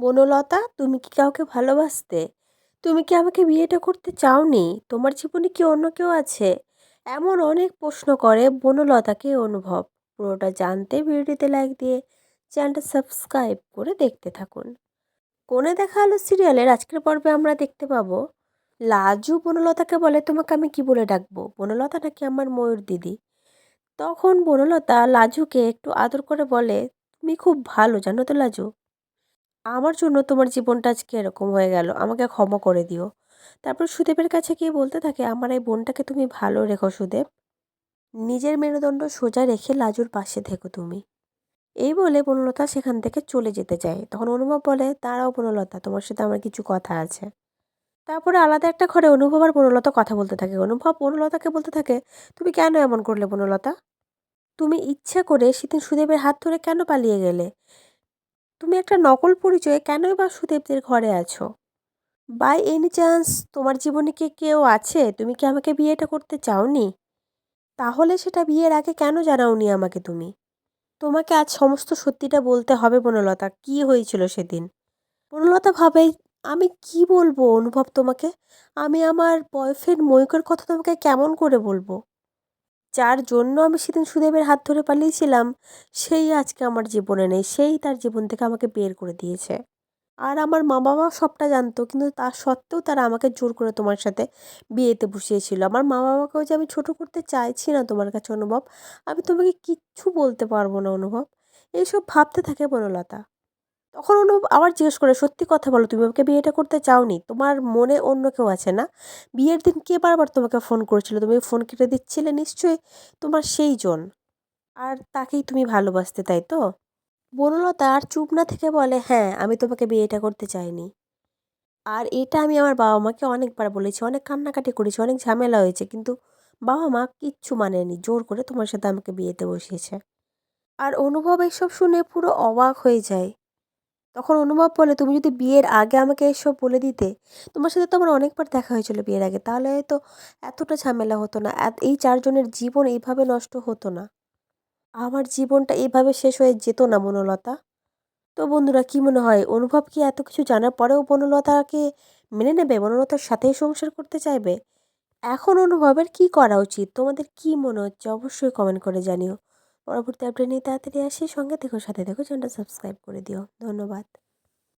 বনলতা তুমি কি কাউকে ভালোবাসতে? তুমি কি আমাকে বিয়েটা করতে চাওনি? তোমার জীবনে কি অন্য কেউ আছে? এমন অনেক প্রশ্ন করে বনলতাকে অনুভব। পুরোটা জানতে ভিডিওতে লাইক দিয়ে চ্যানেলটা সাবস্ক্রাইব করে দেখতে থাকুন। কোণে দেখা আলো সিরিয়ালের আজকের পর্বে আমরা দেখতে পাবো, লাজু বনলতাকে বলে, তোমাকে আমি কি বলে ডাকবো? বনলতা নাকি আমার ময়ূর দিদি? তখন বনলতা লাজুকে একটু আদর করে বলে, তুমি খুব ভালো, জানো তো লাজু? আমার জন্য তোমার জীবনটা আজকে এরকম হয়ে গেল, আমাকে ক্ষমা করে দিও। তারপর সুদেবের কাছে গিয়ে বলতে থাকে, আমার এই বোনটাকে তুমি ভালো রেখো সুদেব। নিজের মেরুদণ্ড সোজা রেখে লাজুর পাশে থেকো তুমি। এই বলে বনলতা সেখান থেকে চলে যেতে চায় তখন অনুভব বলে, দাঁড়াও বনলতা, তোমার সাথে আমার কিছু কথা আছে। তারপরে আলাদা একটা ঘরে অনুভব আর বনলতা কথা বলতে থাকে। অনুভব বনলতাকে বলতে থাকে, তুমি কেন এমন করলে বনলতা? তুমি ইচ্ছা করে সেদিন সুদেবের হাত ধরে কেন পালিয়ে গেলে? তুমি একটা নকল পরিচয়ে কেনই বা সুদেবদের ঘরে আছো? বাই এনি চান্স তোমার জীবনে কি কেউ আছে? তুমি কি আমাকে বিয়েটা করতে চাওনি? তাহলে সেটা বিয়ের আগে কেন জানাওনি আমাকে তুমি? তোমাকে আজ সমস্ত সত্যিটা বলতে হবে বনলতা। কি হয়েছিল সেদিন? বনলতা ভাবে, আমি কি বলব অনুভব তোমাকে? আমি আমার বয়ফ্রেন্ড ময়ূকের কথা তোমাকে কেমন করে বলব? যার জন্য আমি সেদিন সুদেবের হাত ধরে পালিয়েছিলাম, সেই আজকে আমার জীবনে নেই, সেই তার জীবন থেকে আমাকে বের করে দিয়েছে। আর আমার মা বাবা সবটা জানতো, কিন্তু তা সত্ত্বেও তারা আমাকে জোর করে তোমার সাথে বিয়েতে বসিয়েছিল। আমার মা বাবাকেও যে আমি ছোটো করতে চাইছি না তোমার কাছে, অনুভব, আমি তোমাকে কিচ্ছু বলতে পারব না, অনুভব। এইসব ভাবতে থাকে বনলতা। তখন অনুভব আবার জিজ্ঞেস করে, সত্যি কথা বলো, তুমি আমাকে বিয়েটা করতে চাওনি? তোমার মনে অন্য কেউ আছে না? বিয়ের দিন কে বারবার তোমাকে ফোন করেছিল? তুমি ফোন কেটে দিচ্ছিলে নিশ্চয়ই তোমার সেই জন আর তাকেই তুমি ভালোবাসতে, তাই তো? বনলতা আর চুপ না থেকে বলে হ্যাঁ আমি তোমাকে বিয়েটা করতে চাইনি। আর এটা আমি আমার বাবা মাকে অনেকবার বলেছি, অনেক কান্নাকাটি করেছি, অনেক ঝামেলা হয়েছে, কিন্তু বাবা মা কিচ্ছু মানেনি, জোর করে তোমার সাথে আমাকে বিয়েতে বসিয়েছে। আর অনুভব এসব শুনে পুরো অবাক হয়ে যায়। তখন অনুভব বলে তুমি যদি বিয়ের আগে আমাকে এসব বলে দিতে, তোমার সাথে তো আমার অনেকবার দেখা হয়েছিল বিয়ের আগে, তাহলে হয়তো এতটা ঝামেলা হতো না। এই চারজনের জীবন এইভাবে নষ্ট হতো না। আমার জীবনটা এইভাবে শেষ হয়ে যেত না বনলতা তো বন্ধুরা, কি মনে হয়? অনুভব কি এত কিছু জানার পরেও বনলতাকে মেনে নেবে? বনলতার সাথেই সংসার করতে চাইবে? এখন অনুভবের কি করা উচিত? তোমাদের কি মনে হচ্ছে? অবশ্যই কমেন্ট করে জানিও। পরবর্তী আপডেট নিয়ে তাড়াতাড়ি আসি। সঙ্গে দেখো সাথে দেখো চ্যানেলটা সাবস্ক্রাইব করে দিও। ধন্যবাদ।